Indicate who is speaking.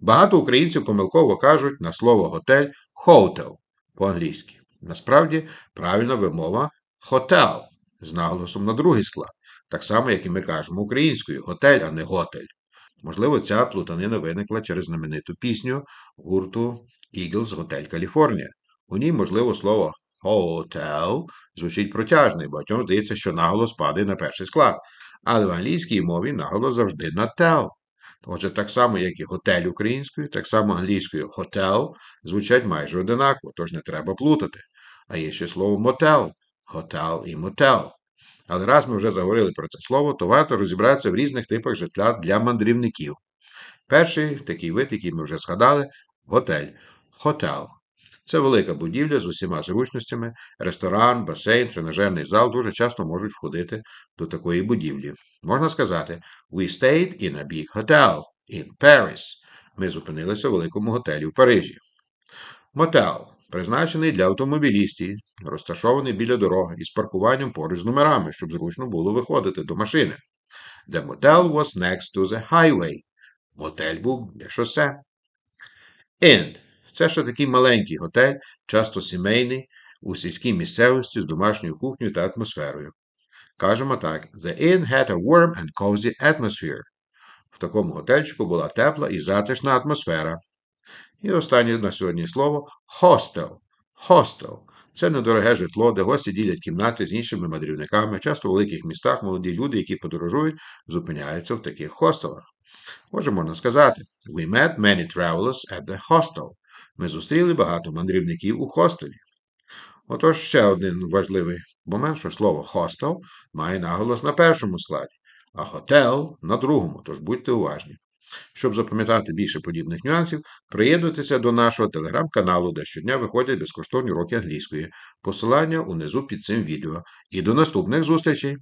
Speaker 1: Багато українців помилково кажуть на слово готель hotel по-англійськи. Насправді правильна вимова хотел з наголосом на другий склад, так само, як і ми кажемо українською готель, а не готель. Можливо, ця плутанина виникла через знамениту пісню гурту Eagles Готель Каліфорнія. У ній, можливо, слово hotel звучить протяжно, і багатьом здається, що наголос падає на перший склад. Але в англійській мові наголос завжди на tell. Отже, так само, як і готель українською, так само англійською хотел звучать майже одинаково, тож не треба плутати. А є ще слово мотел, готел і мотел. Але раз ми вже заговорили про це слово, то варто розібратися в різних типах житла для мандрівників. Перший такий вид, який ми вже згадали, готель. Хотел. Це велика будівля з усіма зручностями. Ресторан, басейн, тренажерний зал дуже часто можуть входити до такої будівлі. Можна сказати, we stayed in a big hotel in Paris. Ми зупинилися у великому готелі в Парижі. Мотел призначений для автомобілістів, розташований біля дороги із паркуванням поруч з номерами, щоб зручно було виходити до машини. The motel was next to the highway. Мотель був для шосе. Inn – це ще такий маленький готель, часто сімейний, у сільській місцевості з домашньою кухнею та атмосферою. Кажемо так: The inn had a warm and cozy atmosphere. В такому готельчику була тепла і затишна атмосфера. І останнє на сьогодні слово hostel. Hostel – це недороге житло, де гості ділять кімнати з іншими мандрівниками. Часто у великих містах молоді люди, які подорожують, зупиняються в таких хостелах. Отже, можна сказати, we met many travelers at the hostel. Ми зустріли багато мандрівників у хостелі. Отож, ще один важливий момент, що слово хостел має наголос на першому складі, а хотел на другому, тож будьте уважні. Щоб запам'ятати більше подібних нюансів, приєднуйтеся до нашого телеграм-каналу, де щодня виходять безкоштовні уроки англійської. Посилання унизу під цим відео. І до наступних зустрічей!